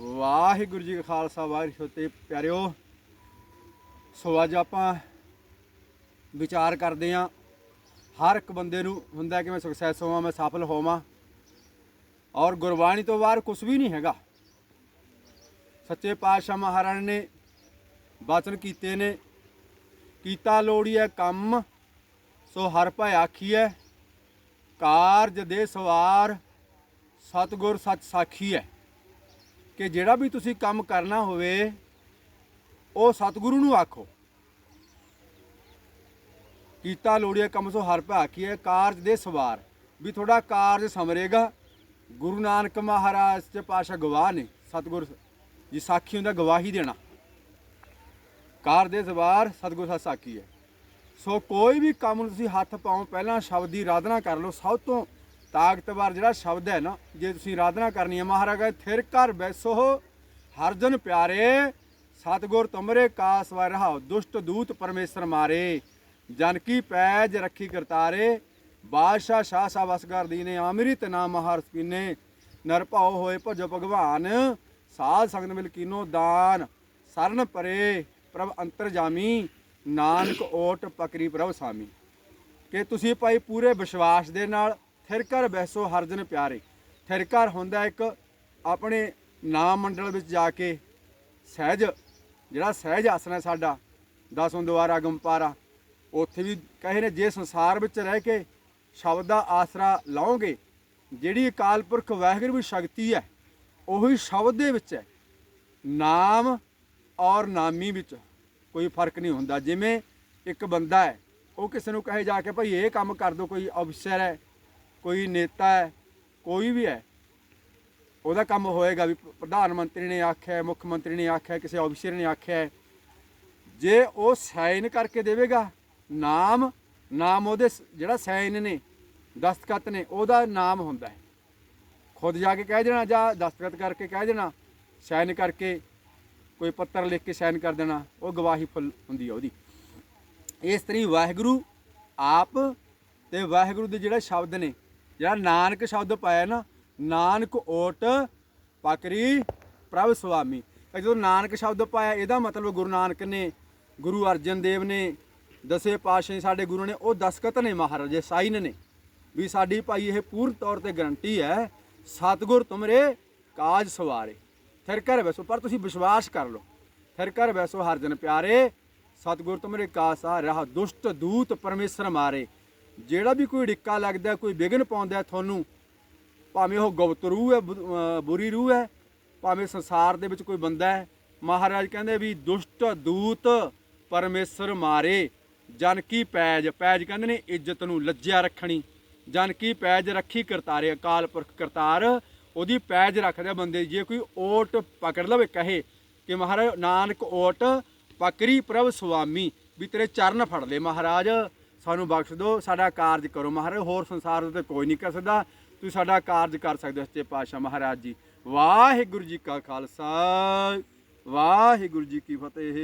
ਵਾਹਿਗੁਰੂ ਜੀ ਕਾ ਖਾਲਸਾ, ਵਾਹਿਗੁਰੂ ਜੀ ਕੀ ਪਿਆਰਿਓ, ਸੋ ਅੱਜ ਆਪਾਂ ਵਿਚਾਰ ਕਰਦੇ ਆਂ ਹਰ ਇੱਕ ਬੰਦੇ ਨੂੰ ਹੁੰਦਾ ਕਿ ਮੈਂ ਸਕਸੈਸ ਹੋਵਾਂ, ਮੈਂ ਸਫਲ ਹੋਵਾਂ, ਔਰ ਗੁਰਬਾਣੀ ਤੋਂ ਬਾਹਰ ਕੁਝ ਵੀ ਨਹੀਂ ਹੈਗਾ। ਸੱਚੇ ਪਾਤਸ਼ਾਹ ਮਹਾਰਾਜ ਨੇ ਬਚਨ ਕੀਤੇ ਨੇ, ਕੀਤਾ ਲੋੜੀਐ ਕੰਮ, ਸੋ ਹਰ ਭੈ ਆਖੀਐ ਕਾਰਜ ਦੇ ਸਵਾਰ ਸਤਿਗੁਰ ਸੱਚ ਸਾਖੀ ਹੈ। ਕਿ ਜਿਹੜਾ ਵੀ ਤੁਸੀਂ ਕੰਮ ਕਰਨਾ ਹੋਵੇ, ਉਹ ਸਤਿਗੁਰੂ ਨੂੰ ਆਖੋ। ਕੀਤਾ ਲੋੜੀਏ ਕੰਮ ਸੋ ਹਰ ਭਾ ਹੈ ਕਾਰਜ ਦੇ ਸਵਾਰ। ਵੀ ਤੁਹਾਡਾ ਕਾਰਜ ਸਮਰੇਗਾ। ਗੁਰੂ ਨਾਨਕ ਮਹਾਰਾਜ ਤੇ ਪਾਸ਼ਾ ਗਵਾਹ ਨੇ, ਸਤਿਗੁਰ ਜੀ ਸਾਖੀ ਹੁੰਦਾ ਗਵਾਹੀ ਦੇਣਾ। ਕਾਰ ਦੇ ਸਵਾਰ ਸਤਿਗੁਰ ਸੱਚ ਸਾਖੀ ਹੈ। ਸੋ ਕੋਈ ਵੀ ਕੰਮ ਨੂੰ ਤੁਸੀਂ ਹੱਥ ਪਾਓ ਪਹਿਲਾਂ ਸ਼ਬਦ ਦੀ ਆਰਾਧਨਾ ਕਰ ਲਓ, ਸਭ ਤੋਂ ਤਾਕਤਵਰ ਜਿਹੜਾ ਸ਼ਬਦ ਹੈ ਨਾ, ਜੇ ਤੁਸੀਂ ਆਰਾਧਨਾ ਕਰਨੀ ਹੈ ਮਹਾਰਾਜ, ਥਿਰ ਘਰ ਬੈਸੋ ਹਰਜਨ ਪਿਆਰੇ, ਸਤਿਗੁਰ ਤੁਮਰੇ ਕਾਸ ਵਰ ਰਹਾਓ, ਦੁਸ਼ਟ ਦੂਤ ਪਰਮੇਸ਼ਰ ਮਾਰੇ, ਜਨ ਕੀ ਪੈਜ ਰੱਖੀ ਕਰਤਾਰੇ, ਬਾਦਸ਼ਾਹ ਸ਼ਾਹ ਸਾ ਵਸਗਰ ਦੀਨੇ ਅੰਮ੍ਰਿਤ ਨਾਮ ਹਰਸ ਪੀਨੇ ਨਰ ਭਾਉ ਹੋਏ ਭਜੋ ਭਗਵਾਨ, ਸਾਧ ਸੰਗਤ ਮਿਲ ਕੀਨੋ ਦਾਨ, ਸਰਨ ਪਰੇ ਪ੍ਰਭ ਅੰਤਰਜਾਮੀ ਨਾਨਕ ਓਟ ਪਕਰੀ ਪ੍ਰਭ ਸਾਮੀ। ਕਿ ਤੁਸੀਂ ਭਾਈ ਪੂਰੇ ਵਿਸ਼ਵਾਸ ਦੇ ਨਾਲ ਥਿਰ ਘਰ ਬੈਸੋ ਹਰ ਦਿਨ ਪਿਆਰੇ। ਥਿਰ ਘਰ ਹੁੰਦਾ ਇੱਕ ਆਪਣੇ ਨਾਮ ਮੰਡਲ ਵਿੱਚ ਜਾ ਕੇ ਸਹਿਜ, ਜਿਹੜਾ ਸਹਿਜ ਆਸਣ ਹੈ ਸਾਡਾ, ਦਸੋਂ ਦੁਆਰਾ ਗੰਪਾਰਾ ਉੱਥੇ ਵੀ ਕਹੇ ਨੇ ਜੇ ਸੰਸਾਰ ਵਿੱਚ ਰਹਿ ਕੇ ਸ਼ਬਦ ਦਾ ਆਸਰਾ ਲਾਓਗੇ, ਜਿਹੜੀ ਅਕਾਲ ਪੁਰਖ ਵਾਹਿਗੁਰੂ ਦੀ ਸ਼ਕਤੀ ਹੈ, ਉਹੀ ਸ਼ਬਦ ਦੇ ਵਿੱਚ ਹੈ। ਨਾਮ ਔਰ ਨਾਮੀ ਵਿੱਚ ਕੋਈ ਫ਼ਰਕ ਨਹੀਂ ਹੁੰਦਾ। ਜਿਵੇਂ ਇੱਕ ਬੰਦਾ ਹੈ, ਉਹ ਕਿਸੇ ਨੂੰ ਕਹੇ ਜਾ ਕੇ, ਭਾਈ ਇਹ ਕੰਮ ਕਰ ਦੋ, ਕੋਈ ਅਫਸਰ ਹੈ ਕੋਈ ਨੇਤਾ ਹੈ, ਕੋਈ ਵੀ ਹੈ, ਉਹਦਾ ਕੰਮ ਹੋਏਗਾ ਵੀ ਪ੍ਰਧਾਨ ਮੰਤਰੀ ਨੇ ਆਖਿਆ, ਮੁੱਖ ਮੰਤਰੀ ਨੇ ਆਖਿਆ, ਕਿਸੇ ਅਫਸਰ ਨੇ ਆਖਿਆ ਜੇ ਉਹ ਸਾਈਨ ਕਰਕੇ ਦੇਵੇਗਾ, ਨਾਮ ਨਾਮ ਉਹਦੇ ਸ- ਜਿਹੜਾ ਸਾਈਨ ਨੇ, ਦਸਤਖਤ ਨੇ, ਉਹਦਾ ਨਾਮ ਹੁੰਦਾ ਹੈ। ਖੁਦ ਜਾ ਕੇ ਕਹਿ ਦੇਣਾ ਜਾਂ ਦਸਤਖਤ ਕਰਕੇ ਕਹਿ ਦੇਣਾ ਸਾਈਨ ਕਰਕੇ ਕੋਈ ਪੱਤਰ ਲਿਖ ਕੇ ਸਾਈਨ ਕਰ ਦੇਣਾ, ਉਹ ਗਵਾਹੀ ਫੁੱਲ ਹੁੰਦੀ ਹੈ ਉਹਦੀ। ਇਸ ਤਰੀ ਵਾਹਿਗੁਰੂ ਆਪ ਤੇ ਵਾਹਿਗੁਰੂ ਦੇ ਜਿਹੜੇ ਸ਼ਬਦ ਨੇ ਜਿਹੜਾ ਨਾਨਕ ਸ਼ਬਦ ਪਾਇਆ ਨਾ, ਨਾਨਕ ਓਟ ਪਕਰੀ ਪ੍ਰਭ ਸੁਆਮੀ। ਜਦੋਂ ਨਾਨਕ ਸ਼ਬਦ ਪਾਇਆ, ਇਹਦਾ ਮਤਲਬ ਗੁਰੂ ਨਾਨਕ ਨੇ, ਗੁਰੂ ਅਰਜਨ ਦੇਵ ਨੇ, ਦਸੇ ਪਾਤਸ਼ਾਹ ਸਾਡੇ ਗੁਰੂ ਨੇ, ਉਹ ਦਸਕਤ ਨੇ ਮਹਾਰਾਜੇ ਸਾਈਨ ਨੇ। ਵੀ ਸਾਡੀ ਭਾਈ ਇਹ ਪੂਰਨ ਤੌਰ ਤੇ ਗਰੰਟੀ ਹੈ, ਸਤਿਗੁਰ ਤੁਮਰੇ ਕਾਜ ਸਵਾਰੇ। ਫਿਰ ਕਰ ਵੈਸੋ ਪਰ ਤੁਸੀਂ ਵਿਸ਼ਵਾਸ ਕਰ ਲਓ। ਫਿਰ ਕਰ ਵੈਸੋ ਹਰ ਜਨ ਪਿਆਰੇ, ਸਤਿਗੁਰ ਤੁਮਰੇ ਕਾਸਾ ਰਹਾ, ਦੁਸ਼ਟ ਦੂਤ ਪਰਮੇਸ਼ਰ ਮਾਰੇ। ਜਿਹੜਾ ਵੀ ਕੋਈ ਡਿੱਕਾ ਲੱਗਦਾ, ਕੋਈ ਵਿਗਨ ਪਾਉਂਦਾ ਤੁਹਾਨੂੰ, ਭਾਵੇਂ ਉਹ ਗੁਪਤ ਰੂਹ ਹੈ, ਬੁ- ਬੁਰੀ ਰੂਹ ਹੈ, ਭਾਵੇਂ ਸੰਸਾਰ ਦੇ ਵਿੱਚ ਕੋਈ ਬੰਦਾ ਹੈ, ਮਹਾਰਾਜ ਕਹਿੰਦੇ ਵੀ ਦੁਸ਼ਟ ਦੂਤ ਪਰਮੇਸ਼ਰ ਮਾਰੇ, ਜਨ ਕੀ ਪੈਜ ਪੈਜ ਕਹਿੰਦੇ ਨੇ ਇੱਜ਼ਤ ਨੂੰ ਲੱਜਿਆ ਰੱਖਣੀ, ਜਨ ਕੀ ਪੈਜ ਰੱਖੀ ਕਰਤਾਰੇ, ਅਕਾਲ ਪੁਰਖ ਕਰਤਾਰ, ਉਹਦੀ ਪੈਜ ਰੱਖਦਾ ਬੰਦੇ, ਜੇ ਕੋਈ ਓਟ ਪਕੜ ਲਵੇ, ਕਹੇ ਕਿ ਮਹਾਰਾਜ, ਨਾਨਕ ਓਟ ਪਕਰੀ ਪ੍ਰਭ ਸੁਆਮੀ, ਵੀ ਤੇਰੇ ਚਰਨ ਫੜ ਲੈ ਮਹਾਰਾਜ। ਸਾਨੂੰ ਬਖਸ਼ ਦਿਓ, ਸਾਡਾ ਕਾਰਜ ਕਰੋ ਮਹਾਰਾਜ, ਹੋਰ ਸੰਸਾਰ ਉੱਤੇ ਕੋਈ ਨਹੀਂ ਕਰ ਸਕਦਾ। ਤੁਸੀਂ ਸਾਡਾ ਕਾਰਜ ਕਰ ਸਕਦੇ ਹੋ ਸੱਚੇ ਪਾਤਸ਼ਾਹ ਮਹਾਰਾਜ ਜੀ। ਵਾਹਿਗੁਰੂ ਜੀ ਕਾ ਖਾਲਸਾ, ਵਾਹਿਗੁਰੂ ਜੀ ਕੀ ਫਤਿਹ।